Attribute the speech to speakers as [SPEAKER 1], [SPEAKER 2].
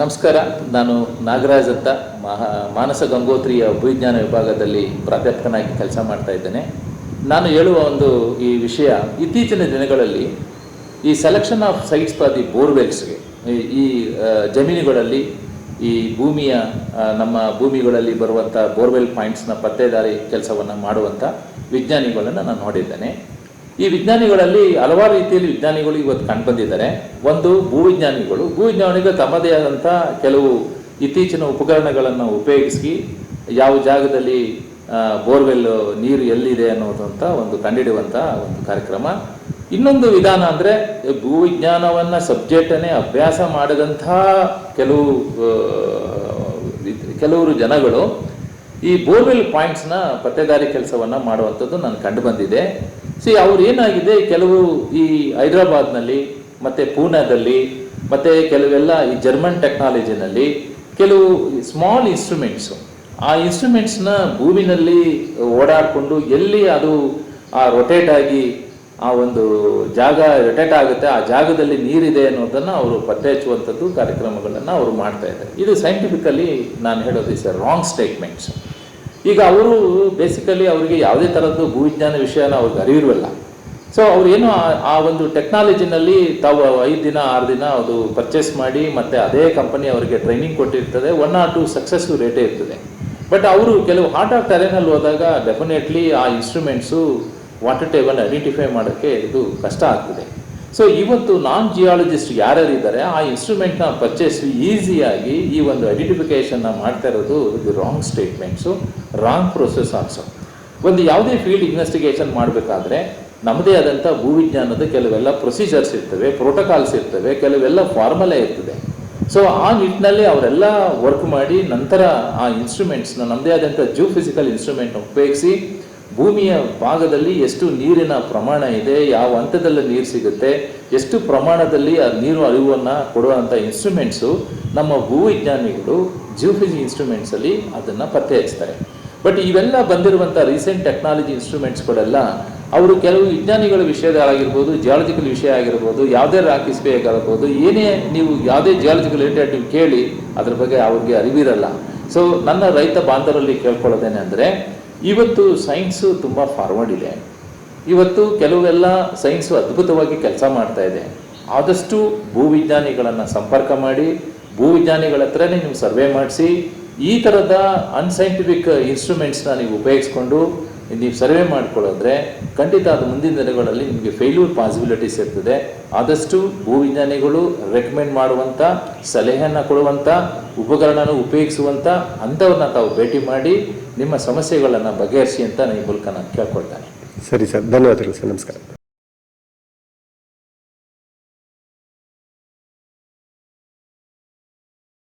[SPEAKER 1] ನಮಸ್ಕಾರ. ನಾನು ನಾಗರಾಜ್ ಅಂತ ಮಹಾ ಮಾನಸ ಗಂಗೋತ್ರಿಯ ಭೂವಿಜ್ಞಾನ ವಿಭಾಗದಲ್ಲಿ ಪ್ರಾಧ್ಯಾಪಕನಾಗಿ ಕೆಲಸ ಮಾಡ್ತಾ ಇದ್ದೇನೆ. ನಾನು ಹೇಳುವ ಒಂದು ಈ ವಿಷಯ ಇತ್ತೀಚಿನ ದಿನಗಳಲ್ಲಿ ಈ selection of sites for the ಬೋರ್ವೆಲ್ಸ್ಗೆ ಈ ಜಮೀನುಗಳಲ್ಲಿ ಈ ಭೂಮಿಯ ನಮ್ಮ ಭೂಮಿಗಳಲ್ಲಿ ಬರುವಂಥ ಬೋರ್ವೆಲ್ ಪಾಯಿಂಟ್ಸ್ನ ಪತ್ತೆದಾರಿ ಕೆಲಸವನ್ನು ಮಾಡುವಂಥ ವಿಜ್ಞಾನಿಗಳನ್ನು ನಾನು ನೋಡಿದ್ದೇನೆ. ಈ ವಿಜ್ಞಾನಿಗಳಲ್ಲಿ ಹಲವಾರು ರೀತಿಯಲ್ಲಿ ವಿಜ್ಞಾನಿಗಳು ಇವತ್ತು ಕಂಡುಬಂದಿದ್ದಾರೆ. ಒಂದು, ಭೂವಿಜ್ಞಾನಿಗಳು. ಭೂವಿಜ್ಞಾನಿಗಳು ತಮ್ಮದೇ ಆದಂಥ ಕೆಲವು ಇತ್ತೀಚಿನ ಉಪಕರಣಗಳನ್ನು ಉಪಯೋಗಿಸಿ ಯಾವ ಜಾಗದಲ್ಲಿ ಬೋರ್ವೆಲ್ ನೀರು ಎಲ್ಲಿದೆ ಅನ್ನೋದಂಥ ಒಂದು ಕಂಡುಹಿಡಿಯುವಂಥ ಒಂದು ಕಾರ್ಯಕ್ರಮ. ಇನ್ನೊಂದು ವಿಧಾನ ಅಂದರೆ ಭೂವಿಜ್ಞಾನವನ್ನು ಸಬ್ಜೆಕ್ಟನ್ನೇ ಅಭ್ಯಾಸ ಮಾಡಿದಂಥ ಕೆಲವು ಕೆಲವರು ಜನಗಳು ಈ ಬೋರ್ವೆಲ್ ಪಾಯಿಂಟ್ಸ್ನ ಪತ್ತೆದಾರಿ ಕೆಲಸವನ್ನು ಮಾಡುವಂಥದ್ದು ನಾನು ಕಂಡು ಬಂದಿದೆ ಸಿ ಅವ್ರು ಏನಾಗಿದೆ? ಕೆಲವು ಈ ಹೈದರಾಬಾದ್ನಲ್ಲಿ, ಮತ್ತೆ ಪೂನಾದಲ್ಲಿ, ಮತ್ತೆ ಕೆಲವೆಲ್ಲ ಈ ಜರ್ಮನ್ ಟೆಕ್ನಾಲಜಿನಲ್ಲಿ ಕೆಲವು ಸ್ಮಾಲ್ ಇನ್ಸ್ಟ್ರೂಮೆಂಟ್ಸು. ಆ ಇನ್ಸ್ಟ್ರೂಮೆಂಟ್ಸ್ನ ಭೂಮಿನಲ್ಲಿ ಓಡಾಡಿಕೊಂಡು ಎಲ್ಲಿ ಅದು ಆ ರೊಟೇಟ್ ಆಗಿ ಆ ಒಂದು ಜಾಗ ರೊಟೇಟ್ ಆಗುತ್ತೆ, ಆ ಜಾಗದಲ್ಲಿ ನೀರಿದೆ ಅನ್ನೋದನ್ನು ಅವರು ಪತ್ತೆ ಹಚ್ಚುವಂಥದ್ದು ಕಾರ್ಯಕ್ರಮಗಳನ್ನು ಅವರು ಮಾಡ್ತಾ ಇದ್ದಾರೆ. ಇದು ಸೈಂಟಿಫಿಕಲಿ ನಾನು ಹೇಳೋದು ಇಸ್ ರಾಂಗ್ ಸ್ಟೇಟ್ಮೆಂಟ್ಸ್ ಈಗ ಅವರು ಬೇಸಿಕಲಿ ಅವರಿಗೆ ಯಾವುದೇ ಥರದ್ದು ಭೂವಿಜ್ಞಾನ ವಿಷಯನ ಅವ್ರಿಗೆ ಅರಿವಿರುವಲ್ಲ. ಸೊ ಅವ್ರು ಏನು ಆ- ಒಂದು ಟೆಕ್ನಾಲಜಿನಲ್ಲಿ ತಾವು ಐದು ದಿನ, ಆರು ದಿನ ಅದು ಪರ್ಚೇಸ್ ಮಾಡಿ ಮತ್ತು ಅದೇ ಕಂಪನಿ ಅವರಿಗೆ ಟ್ರೈನಿಂಗ್ ಕೊಟ್ಟಿರ್ತದೆ. ಒನ್ ಆರ್ ಟು ಸಕ್ಸಸ್ಫುಲ್ ರೇಟೇ ಇರ್ತದೆ. ಬಟ್ ಅವರು ಕೆಲವು ಹಾರ್ಟ್ ಆಫ್ ಟೆರೇನಲ್ಲಿ ಹೋದಾಗ ಡೆಫಿನೆಟ್ಲಿ ಆ ಇನ್ಸ್ಟ್ರೂಮೆಂಟ್ಸು ವಾಟರ್ ಟೇಬಲ್ ಐಡೆಂಟಿಫೈ ಮಾಡೋಕ್ಕೆ ಇದು ಕಷ್ಟ ಆಗ್ತದೆ. ಸೊ ಇವತ್ತು ನಾನ್ ಜಿಯಾಲಜಿಸ್ಟ್ ಯಾರ್ಯಾರು ಇದ್ದಾರೆ ಆ ಇನ್ಸ್ಟ್ರೂಮೆಂಟ್ನ ಪರ್ಚೇಸ್ ಈಸಿಯಾಗಿ ಈ ಒಂದು ಐಡೆಂಟಿಫಿಕೇಷನ್ನ ಮಾಡ್ತಾ ಇರೋದು ಇದು wrong statements wrong process also ಒಂದು ಯಾವುದೇ ಫೀಲ್ಡ್ ಇನ್ವೆಸ್ಟಿಗೇಷನ್ ಮಾಡಬೇಕಾದ್ರೆ ನಮ್ಮದೇ ಆದಂಥ ಭೂವಿಜ್ಞಾನದ ಕೆಲವೆಲ್ಲ ಪ್ರೊಸೀಜರ್ಸ್ ಇರ್ತವೆ ಪ್ರೋಟೋಕಾಲ್ಸ್ ಇರ್ತವೆ, ಕೆಲವೆಲ್ಲ ಫಾರ್ಮಲೇ ಇರ್ತದೆ. ಸೊ ಆ ನಿಟ್ಟಿನಲ್ಲಿ ಅವರೆಲ್ಲ ವರ್ಕ್ ಮಾಡಿ ನಂತರ ಆ ಇನ್ಸ್ಟ್ರೂಮೆಂಟ್ಸ್ನ ನಮ್ಮದೇ ಆದಂಥ ಜೂ ಫಿಸಿಕಲ್ ಇನ್ಸ್ಟ್ರೂಮೆಂಟ್ನ ಉಪಯೋಗಿಸಿ ಭೂಮಿಯ ಭಾಗದಲ್ಲಿ ಎಷ್ಟು ನೀರಿನ ಪ್ರಮಾಣ ಇದೆ, ಯಾವ ಹಂತದಲ್ಲಿ ನೀರು ಸಿಗುತ್ತೆ, ಎಷ್ಟು ಪ್ರಮಾಣದಲ್ಲಿ ಆ ನೀರು ಅರಿವನ್ನು ಕೊಡುವಂಥ ಇನ್ಸ್ಟ್ರೂಮೆಂಟ್ಸು ನಮ್ಮ ಭೂವಿಜ್ಞಾನಿಗಳು ಜಿಯೋಫಿಸಿ ಇನ್ಸ್ಟ್ರೂಮೆಂಟ್ಸಲ್ಲಿ ಅದನ್ನು ಪತ್ತೆ ಹಚ್ತಾರೆ ಬಟ್ ಇವೆಲ್ಲ ಬಂದಿರುವಂಥ ರೀಸೆಂಟ್ ಟೆಕ್ನಾಲಜಿ ಇನ್ಸ್ಟ್ರೂಮೆಂಟ್ಸ್ಗಳೆಲ್ಲ ಅವರು ಕೆಲವು ವಿಜ್ಞಾನಿಗಳ ವಿಷಯಗಳಾಗಿರ್ಬೋದು ಜಿಯಾಲಜಿಕಲ್ ವಿಷಯ ಆಗಿರ್ಬೋದು, ಯಾವುದೇ ರಾಕ್ ಆಗಿರ್ಬೋದು, ಏನೇ ನೀವು ಯಾವುದೇ ಜಿಯಾಲಜಿಕಲ್ ರಿಲೇಟೆಡ್ ನೀವು ಕೇಳಿ, ಅದ್ರ ಬಗ್ಗೆ ಅವ್ರಿಗೆ ಅರಿವಿರಲ್ಲ. ಸೊ ನನ್ನ ರೈತ ಬಾಂಧವರಲ್ಲಿ ಕೇಳ್ಕೊಳ್ಳೋದೇನೆ ಅಂದರೆ ಇವತ್ತು ಸೈನ್ಸು ತುಂಬ ಫಾರ್ವರ್ಡ್ ಇದೆ. ಇವತ್ತು ಕೆಲವೆಲ್ಲ ಸೈನ್ಸು ಅದ್ಭುತವಾಗಿ ಕೆಲಸ ಮಾಡ್ತಾ ಇದೆ. ಆದಷ್ಟು ಭೂವಿಜ್ಞಾನಿಗಳನ್ನು ಸಂಪರ್ಕ ಮಾಡಿ ಭೂವಿಜ್ಞಾನಿಗಳ ಹತ್ರನೇ ನೀವು ಸರ್ವೆ ಮಾಡಿಸಿ, ಈ ಥರದ ಅನ್ಸೈಂಟಿಫಿಕ್ ಇನ್ಸ್ಟ್ರೂಮೆಂಟ್ಸ್ನ ನೀವು ಉಪಯೋಗಿಸ್ಕೊಂಡು ನೀವು ಸರ್ವೆ ಮಾಡ್ಕೊಳ್ಳೋದ್ರೆ ಖಂಡಿತ ಅದು ಮುಂದಿನ ದಿನಗಳಲ್ಲಿ ನಿಮಗೆ ಫೇಲ್ಯೂರ್ ಪಾಸಿಬಿಲಿಟೀಸ್ ಇರ್ತದೆ ಆದಷ್ಟು ಭೂವಿಜ್ಞಾನಿಗಳು ರೆಕಮೆಂಡ್ ಮಾಡುವಂಥ ಸಲಹೆಯನ್ನು ಕೊಡುವಂಥ ಉಪಕರಣನ ಉಪಯೋಗಿಸುವಂಥ ಅಂಥವ್ರನ್ನ ತಾವು ಭೇಟಿ ಮಾಡಿ ನಿಮ್ಮ ಸಮಸ್ಯೆಗಳನ್ನು ಬಗೆಹರಿಸಿ ಅಂತ ಈ ಮೂಲಕ ನಾನು ಕೇಳ್ಕೊಳ್ತಾನೆ.
[SPEAKER 2] ಸರಿ ಸರ್, ಧನ್ಯವಾದಗಳು ಸರ್, ನಮಸ್ಕಾರ.